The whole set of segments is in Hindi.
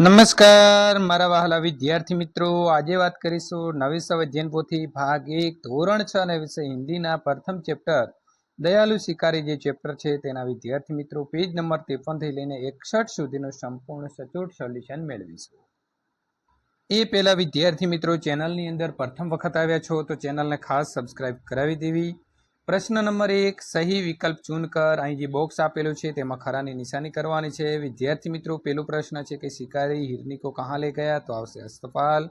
નમસ્કાર, મારા વહાલા વિદ્યાર્થી મિત્રો. આજે વાત કરીશું નવી અધ્યયન પોથી ભાગ એક, ધોરણ છ અને વિષય હિન્દીના પ્રથમ ચેપ્ટર. દયાલુ શિકારી જે ચેપ્ટર છે તેના વિદ્યાર્થી મિત્રો, પેજ નંબર ત્રેપનથી લઈને એકસઠ સુધીનું સંપૂર્ણ સચોટ સોલ્યુશન મેળવીશું. એ પહેલા વિદ્યાર્થી મિત્રો, ચેનલની અંદર પ્રથમ વખત આવ્યા છો તો ચેનલને ખાસ સબસ્ક્રાઇબ કરાવી દેવી. પ્રશ્ન નંબર એક સહી વિકલ્પ ચૂન કર અહીં જે બોક્સ આપેલું છે તેમાં ખરાની નિશાની કરવાની છે વિદ્યાર્થી મિત્રો પહેલો પ્રશ્ન છે કે શિકારી हिरनी को कहाँ ले गया तो आवश्य अस्पताल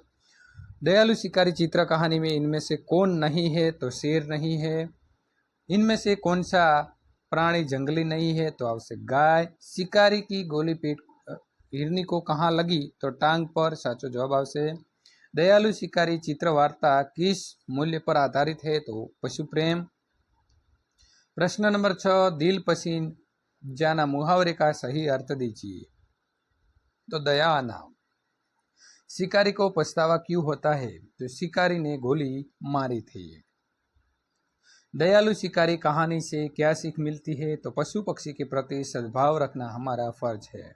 दयालु शिकारी चित्र कहानी में इनमें से कौन नहीं है तो शेर नहीं है इनमें से कौन सा प्राणी जंगली नहीं है तो आवश्य गाय शिकारी की गोली पीट अ, हिरनी को कहाँ लगी तो टांग पर साचो जवाब आवश्य दयालु शिकारी चित्र वार्ता किस मूल्य पर आधारित है तो पशु प्रेम प्रश्न नंबर छ दिल पसीन जाना मुहावरे का सही अर्थ दीजिए तो दया आना शिकारी को पछतावा क्यों होता है तो शिकारी ने गोली मारी थी दयालु शिकारी कहानी से क्या सीख मिलती है तो पशु पक्षी के प्रति सद्भाव रखना हमारा फ़र्ज़ है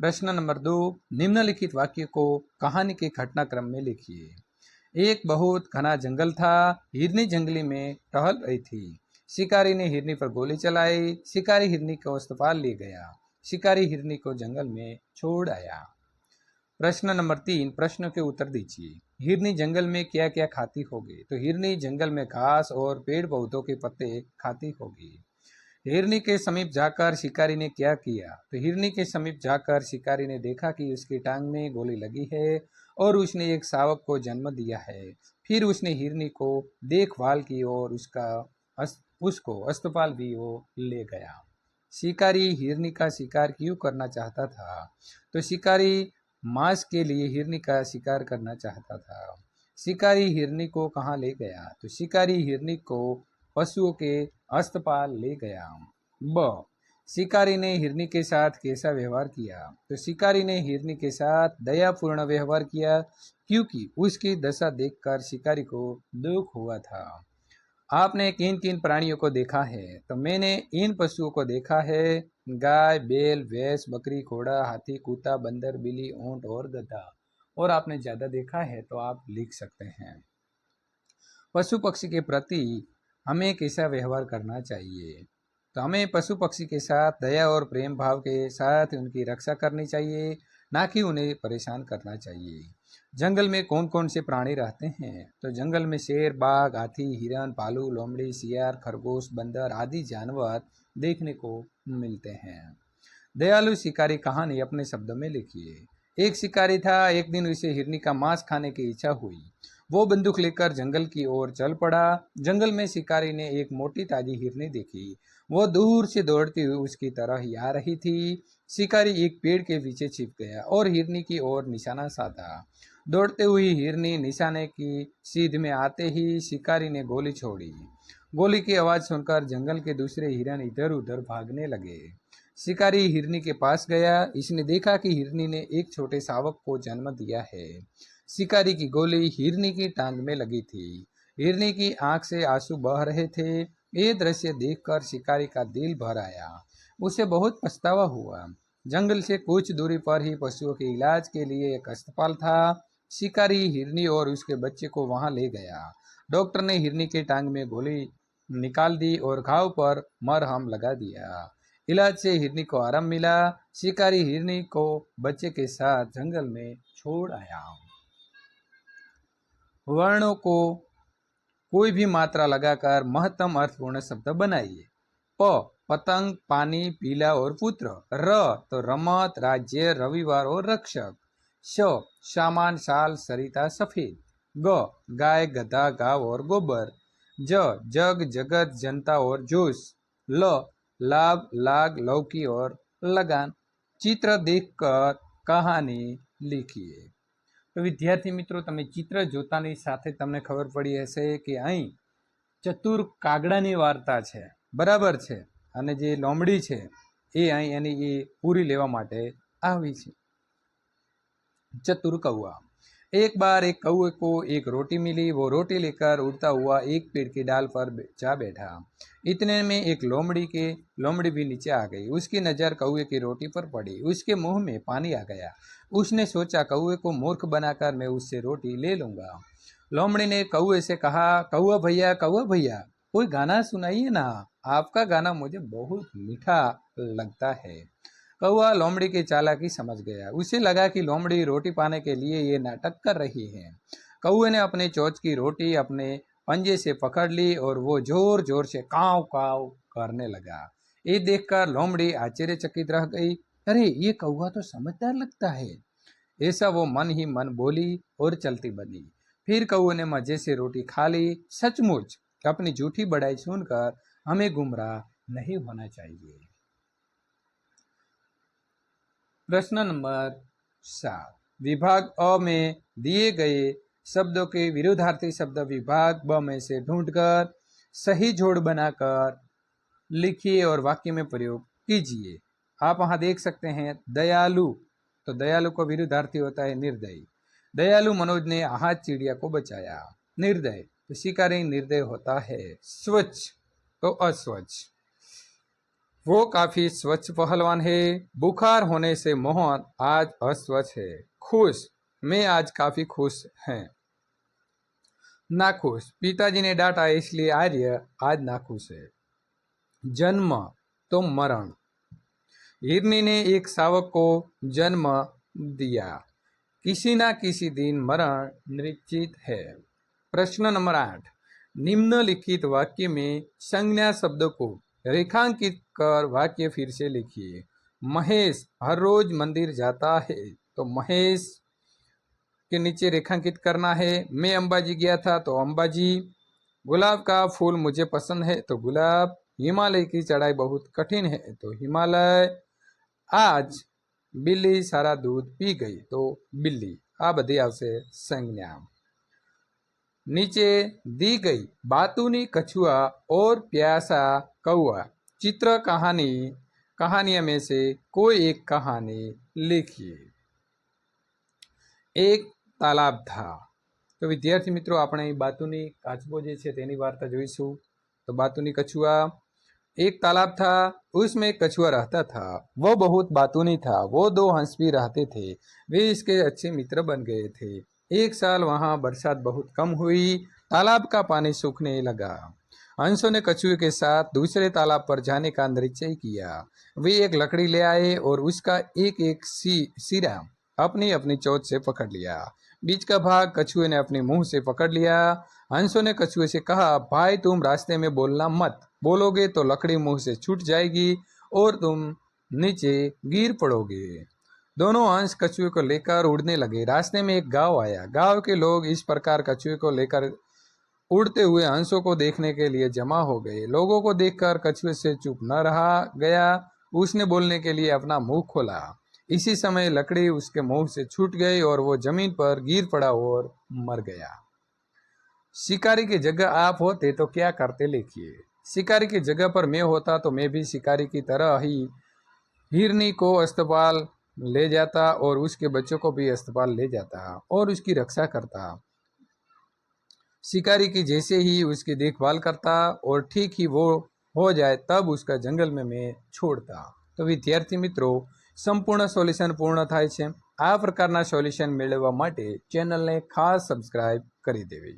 प्रश्न नंबर दो निम्नलिखित वाक्य को कहानी के घटनाक्रम में लिखिए एक बहुत घना जंगल था। हिरनी जंगली में टहल रही थी। शिकारी ने हिरनी पर गोली चलाई। शिकारी हिरनी को अस्पताल ले गया। शिकारी हिरनी को जंगल में छोड़ आया। प्रश्न नंबर तीन, प्रश्न के उत्तर दीजिए। हिरनी जंगल में क्या क्या खाती होगी? तो हिरनी जंगल में घास और पेड़ पौधों के पत्ते खाती होगी। हिरनी के समीप जाकर शिकारी ने क्या किया? तो हिरनी के समीप जाकर शिकारी ने देखा कि उसकी टांग में गोली लगी है और उसने एक शावक को जन्म दिया है। फिर उसने हिरनी को देखभाल की और उसका उसको अस्पताल भी वो ले गया। शिकारी हिरनी का शिकार क्यों करना चाहता था? तो शिकारी मांस के लिए हिरनी का शिकार करना चाहता था। शिकारी हिरनी को कहाँ ले गया? तो शिकारी हिरनी को पशुओं के अस्तपाल ले गया। ब शिकारी ने हिरनी के साथ कैसा व्यवहार किया? तो शिकारी ने हिरनी के साथ दयापूर्ण व्यवहार किया, क्योंकि उसकी दशा देखकर शिकारी को दुख हुआ था। आपने किन किन प्राणियों को देखा है? तो मैंने इन पशुओं को देखा है। गाय, बैल, भैंस, बकरी, घोड़ा, हाथी, कुत्ता, बंदर, बिल्ली, ऊँट और गधा। और आपने ज़्यादा देखा है तो आप लिख सकते हैं। पशु पक्षी के प्रति हमें कैसा व्यवहार करना चाहिए? तो हमें पशु पक्षी के साथ दया और प्रेम भाव के साथ उनकी रक्षा करनी चाहिए, ना कि उन्हें परेशान करना चाहिए। जंगल में कौन कौन से प्राणी रहते हैं? तो जंगल में शेर, बाघ, हाथी, हिरन भालू लोमड़ी, सियार, खरगोश, बंदर आदि जानवर देखने को मिलते हैं। दयालु शिकारी कहानी अपने शब्दों में लिखिए। एक शिकारी था, एक दिन उसे हिरनी का मांस खाने की इच्छा हुई। वो बंदूक लेकर जंगल की ओर चल पड़ा। जंगल में शिकारी ने एक मोटी ताजी हिरनी देखी। वो दूर से दौड़ती हुई उसकी तरह ही आ रही थी। शिकारी एक पेड़ के पीछे छिप गया और हिरनी की ओर निशाना साधा। दौड़ते हुए हिरनी निशाने की सीध में आते ही शिकारी ने गोली छोड़ी। गोली की आवाज़ सुनकर जंगल के दूसरे हिरन इधर उधर भागने लगे। शिकारी हिरनी के पास गया। इसने देखा कि हिरनी ने एक छोटे शावक को जन्म दिया है। शिकारी की गोली हिरनी की टांग में लगी थी। हिरनी की आँख से आँसू बह रहे थे। ये दृश्य देखकर शिकारी का दिल भर आया। उसे बहुत पछतावा हुआ। जंगल से कुछ दूरी पर ही पशुओं के इलाज के लिए एक अस्पताल था। शिकारी हिरनी और उसके बच्चे को वहाँ ले गया। डॉक्टर ने हिरनी के टांग में गोली निकाल दी और घाव पर मरहम लगा दिया। इलाज से हिरनी को आराम मिला। शिकारी हिरनी को बच्चे के साथ जंगल में छोड़ आया। वर्णों को कोई भी मात्रा लगाकर महत्तम अर्थपूर्ण शब्द बनाइए। प, पतंग, पानी, पीला और पुत्र। र तो रमत, राज्य, रविवार और रक्षक। श, सामान साल सरिता, सफ़ेद। ग, गाय, गधा, गाव और गोबर। ज, जग, जगत, जनता और जोश। ल, लाभ, लाग, लौकी और लगान। चित्र देखकर कहानी लिखिए। તો વિદ્યાર્થી મિત્રો, તમે ચિત્ર જોતાની સાથે તમને ખબર પડી હશે કે અહીં ચતુર કાગડાની વાર્તા છે. બરાબર છે. અને જે લોમડી છે, એ અહીં એની એ પૂરી લેવા માટે આવી છે. ચતુર કૌવા. एक बार एक कौए को एक रोटी मिली, वो रोटी लेकर उड़ता हुआ एक पेड़ की डाल पर जा बैठा। इतने में एक लोमड़ी के, लोमड़ी भी नीचे आ गई। उसकी नज़र कौए की रोटी पर पड़ी। उसके मुँह में पानी आ गया। उसने सोचा कौए को मूर्ख बनाकर मैं उससे रोटी ले लूँगा। लोमड़ी ने कौए से कहा कौआ भैया कौआ भैया, कोई गाना सुनाइए ना। आपका गाना मुझे बहुत मीठा लगता है। कौआ लोमड़ी की चालाकी समझ गया। उसे लगा कि लोमड़ी रोटी पाने के लिए ये नाटक कर रही है। कौए ने अपने चोच की रोटी अपने पंजे से पकड़ ली और वो ज़ोर ज़ोर से काव काव करने लगा। ये देखकर लोमड़ी आश्चर्यचकित रह गई। अरे, ये कौआ तो समझदार लगता है। ऐसा वो मन ही मन बोली और चलती बनी। फिर कौए ने मज़े से रोटी खा ली। सचमुच, अपनी झूठी बड़ाई सुनकर हमें गुमराह नहीं होना चाहिए। प्रश्न नंबर सात। विभाग अ में दिए गए शब्दों के विरुद्धार्थी शब्द विभाग ब में से ढूंढकर सही जोड़ बनाकर लिखिए और वाक्य में प्रयोग कीजिए। आप वहाँ देख सकते हैं, दयालु। तो दयालु का विरुद्धार्थी होता है निर्दयी। दयालु मनोज ने आहत चिड़िया को बचाया। निर्दय। तो शिकारी निर्दय होता है। स्वच्छ। तो अस्वच्छ। वो काफ़ी स्वच्छ पहलवान है। बुखार होने से मोहन आज अस्वच्छ है। खुश। मैं आज काफ़ी खुश है। नाखुश। पिताजी ने डांटा, इसलिए आर्य आज नाखुश है। जन्म तो मरण। हिरनी ने एक शावक को जन्म दिया। किसी ना किसी दिन मरण निश्चित है। प्रश्न नंबर आठ। निम्नलिखित वाक्य में संज्ञा शब्द को रेखांकित कर वाक्य फिर से लिखिए महेश हर रोज मंदिर जाता है तो महेश के नीचे रेखांकित करना है मैं अंबाजी गया था तो अंबाजी गुलाब का फूल मुझे पसंद है तो गुलाब हिमालय की चढ़ाई बहुत कठिन है तो हिमालय आज બિલ્લી સારા દૂધ પી ગઈ તો બિલ્લી આ બધી આવશે સંજ્ઞા નીચે दी गई बातूनी कछुआ और प्यासा कौआ चित्र कहानी कहानियों में से कोई एक कहानी लिखिए એક તાલાબ થા તો વિદ્યાર્થી મિત્રો આપણે બાતુની કાચબો જે છે તેની વાર્તા જોઈશું તો બાતુની કછુઆ एक तालाब था उसमें एक कछुआ रहता था वो बहुत बातूनी था वो दो हंस भी रहते थे वे इसके अच्छे मित्र बन गए थे एक साल वहाँ बरसात बहुत कम हुई, तालाब का पानी सूखने लगा। हंसों ने कछुए के साथ दूसरे तालाब पर जाने का निश्चय किया। वे एक लकड़ी ले आए और उसका एक एक सी, सिरा अपनी अपनी चोट से पकड़ लिया। बीच का भाग कछुए ने अपने मुँह से पकड़ लिया। हंसों ने कछुए से कहा, भाई, तुम रास्ते में बोलना मत। बोलोगे तो लकड़ी मुँह से छूट जाएगी और तुम नीचे गिर पड़ोगे। दोनों हंस कछुए को लेकर उड़ने लगे। रास्ते में एक गाँव आया। गाँव के लोग इस प्रकार कछुए को लेकर उड़ते हुए हंसों को देखने के लिए जमा हो गए। लोगों को देखकर कछुए से चुप न रहा गया। उसने बोलने के लिए अपना मुँह खोला। इसी समय लकड़ी उसके मुँह से छूट गई और वो ज़मीन पर गिर पड़ा और मर गया। शिकारी की जगह आप होते तो क्या करते लिखिए। शिकारी की जगह पर मैं होता तो मैं भी शिकारी की तरह ही हिरनी को अस्पताल ले जाता और उसके बच्चों को भी अस्पताल ले जाता और उसकी रक्षा करता शिकारी की जैसे ही उसकी देखभाल करता और ठीक ही वो हो जाए तब उसका जंगल में मैं છોડતા તો વિદ્યાર્થી મિત્રો સંપૂર્ણ સોલ્યુશન પૂર્ણ થાય છે આ પ્રકારના સોલ્યુશન મેળવવા માટે ચેનલને ખાસ સબસ્ક્રાઇબ કરી દેવી